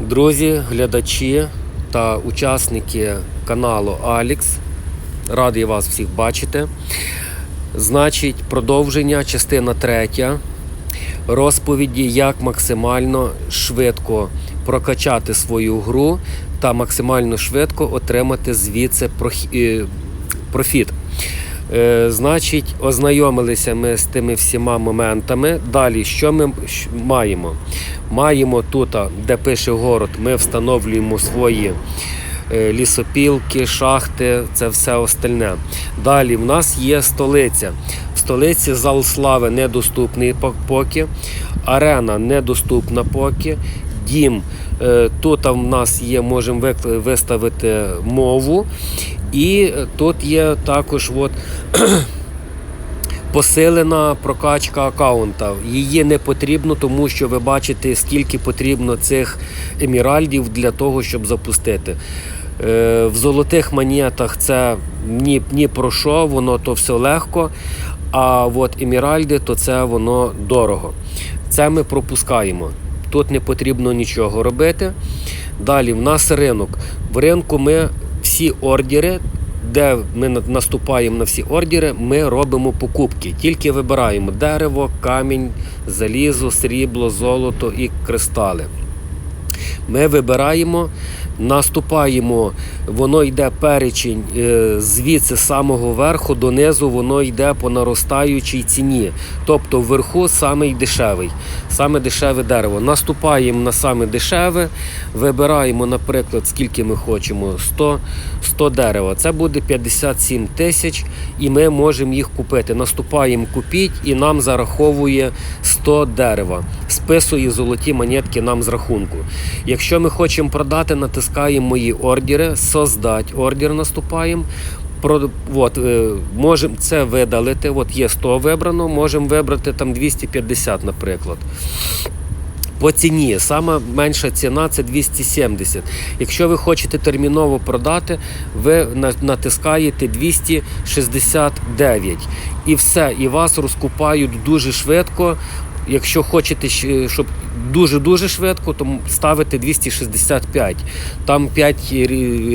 Друзі, глядачі та учасники каналу Алікс. Радий вас всіх бачити. Значить, продовження, частина третя. Розповіді, як максимально швидко прокачати свою гру та максимально швидко отримати звідси е, профіт. Е, Значить, ознайомилися ми з тими всіма моментами. Далі, що ми маємо? Маємо тут, де пише город, ми встановлюємо свої е, лісопілки, шахти, це все остальне. Далі в нас є столиця. В столиці зал слави недоступний поки, арена недоступна поки. Дім е, тут в нас є, можемо виставити мову. І е, тут є також от, посилена прокачка аккаунта. Її не потрібно, тому що ви бачите, скільки потрібно цих еміральдів для того, щоб запустити. Е, В золотих монетах це ні, ні про що, воно то все легко. А от еміральди, то це воно дорого. Це ми пропускаємо. Тут не потрібно нічого робити. Далі в нас ринок. В ринку ми всі ордери, де ми на- наступаємо на всі ордери, ми робимо покупки. Тільки вибираємо дерево, камінь, залізо, срібло, золото і кристали. Ми вибираємо, наступаємо, воно йде перечень е, звідси з самого верху донизу, воно йде по наростаючій ціні. Тобто вверху самий дешевий, саме дешеве дерево. Наступаємо на саме дешеве, вибираємо, наприклад, скільки ми хочемо, 100, 100 дерева. Це буде 57 тисяч, і ми можемо їх купити. Наступаємо купіть і нам зараховує 100 дерева. Списує золоті монетки нам з рахунку. Якщо ми хочемо продати, натискаємо мої ордери, создать ордер наступаємо. Про, от, е, можемо це видалити. От є 100 вибрано, можемо вибрати там 250, наприклад. По ціні сама менша ціна це 270. Якщо ви хочете терміново продати, ви натискаєте 269. І все, і вас розкупають дуже швидко. Якщо хочете, щоб дуже-дуже швидко, то ставите 265. Там 5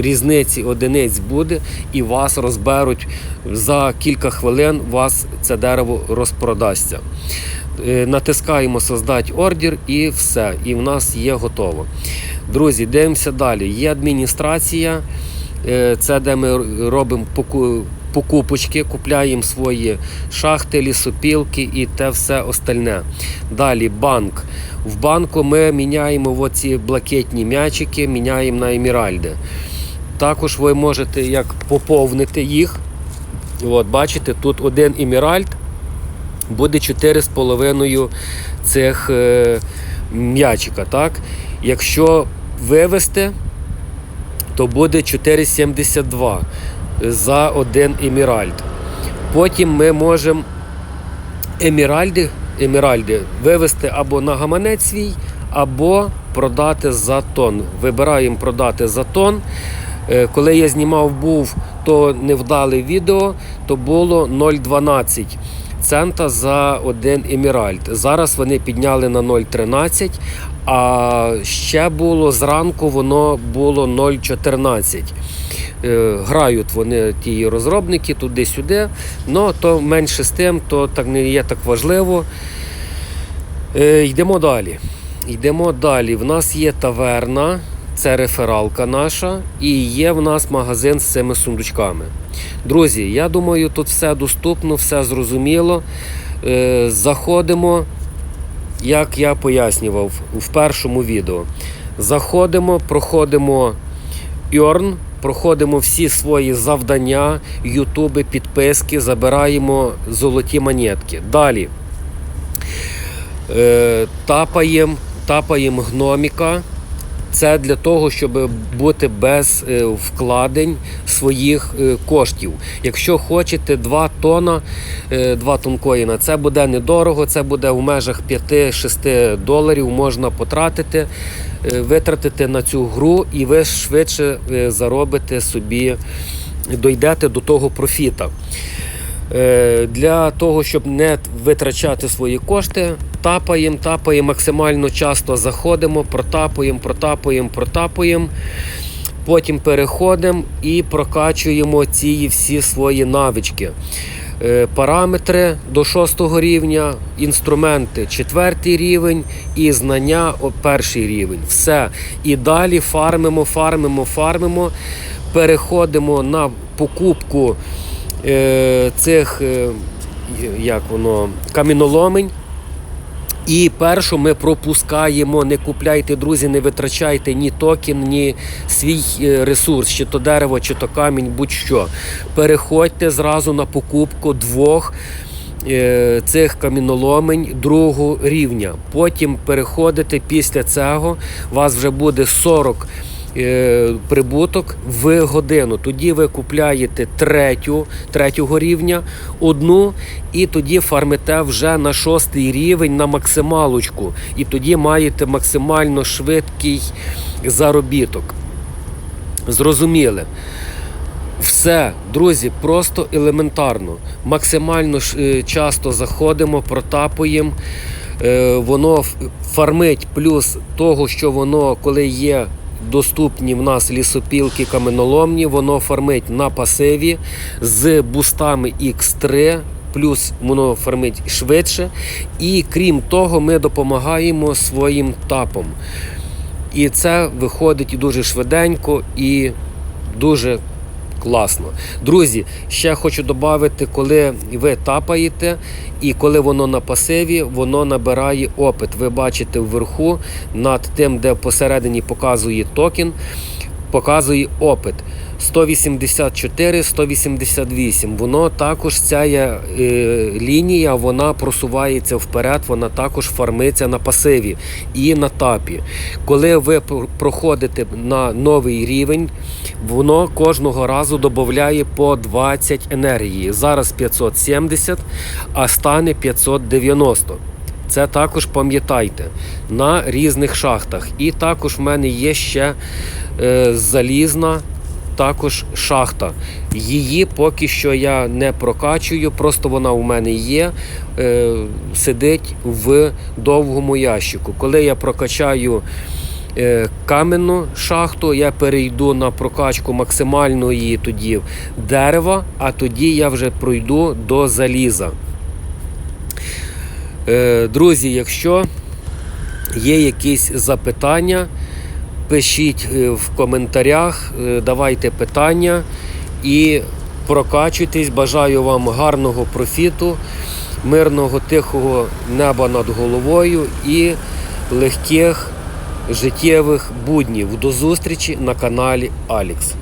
різниці одиниць буде, і вас розберуть за кілька хвилин. Вас це дерево розпродасться. Е, Натискаємо создать ордер і все. І в нас є готово. Друзі, дивимося далі. Є адміністрація, е, це де ми робимо поку- покупочки, купляємо свої шахти, лісопілки і те все остальне. Далі банк. В банку ми міняємо оці блакитні м'ячики, міняємо на еміральди. Також ви можете як поповнити їх. От, бачите, тут один еміральд буде 4,5 цих е, м'ячика. Так? Якщо вивести, то буде 4,72 за один еміральд. Потім ми можемо еміральди, еміральди вивести або на гаманець свій, або продати за тон. Вибираємо продати за тон. Е, Коли я знімав був, то невдале відео, то було 0,12 цента за один еміральд. Зараз вони підняли на 0,13, а ще було зранку воно було 0,14. Е, Грають вони ті розробники туди-сюди, але то менше з тим, то так не є так важливо. Е, Йдемо далі. Йдемо далі. В нас є таверна, це рефералка наша, і є в нас магазин з цими сундучками. Друзі, я думаю, тут все доступно, все зрозуміло. Е, Заходимо, як я пояснював в першому відео. Заходимо, проходимо Earn, проходимо всі свої завдання, ютуби, підписки, забираємо золоті монетки. Далі е, тапаємо, тапаємо гноміка. Це для того, щоб бути без е, вкладень своїх е, коштів. Якщо хочете 2 тона, е, 2 тонкоїна, це буде недорого, це буде в межах 5-6 доларів можна потратити, е, витратити на цю гру, і ви швидше е, заробите собі, дойдете до того профіта. Е, Для того, щоб не витрачати свої кошти, Тапаємо, тапаємо, максимально часто заходимо, протапуємо, протапуємо, протапуємо. Потім переходимо і прокачуємо ці всі свої навички. Е, Параметри до шостого рівня, інструменти четвертий рівень і знання перший рівень. Все. І далі фармимо, фармимо, фармимо. Переходимо на покупку е, цих е, як воно, каміноломень. І першу ми пропускаємо, не купляйте, друзі, не витрачайте ні токен, ні свій е, ресурс, чи то дерево, чи то камінь, будь-що. Переходьте зразу на покупку двох е, цих каміноломень другого рівня. Потім переходите після цього, у вас вже буде 40 е, прибуток в годину. Тоді ви купляєте третю, третього рівня, одну, і тоді фармите вже на шостий рівень на максималочку. І тоді маєте максимально швидкий заробіток. Зрозуміли? Все, друзі, просто елементарно. Максимально е, часто заходимо, протапуємо. Е, Воно фармить плюс того, що воно, коли є доступні в нас лісопілки каменоломні, воно фармить на пасиві з бустами X3. Плюс воно фармить швидше, і крім того, ми допомагаємо своїм тапом. І це виходить дуже швиденько і дуже класно. Друзі, ще хочу додати, коли ви тапаєте і коли воно на пасиві, воно набирає опит. Ви бачите вверху над тим, де посередині показує токен, показує опит. 184, 188. Воно також ця е, лінія, вона просувається вперед, вона також фармиться на пасиві і на тапі. Коли ви проходите на новий рівень, воно кожного разу додає по 20 енергії. Зараз 570, а стане 590. Це також пам'ятайте на різних шахтах. І також в мене є ще е, залізна також шахта. Її поки що я не прокачую, просто вона у мене є, е, сидить в довгому ящику. Коли я прокачаю е, каменну шахту, я перейду на прокачку максимальної тоді дерева, а тоді я вже пройду до заліза. Е, Друзі, якщо є якісь запитання, пишіть е, в коментарях, е, давайте питання і прокачуйтесь. Бажаю вам гарного профіту, мирного, тихого неба над головою і легких життєвих буднів. До зустрічі на каналі Алікс.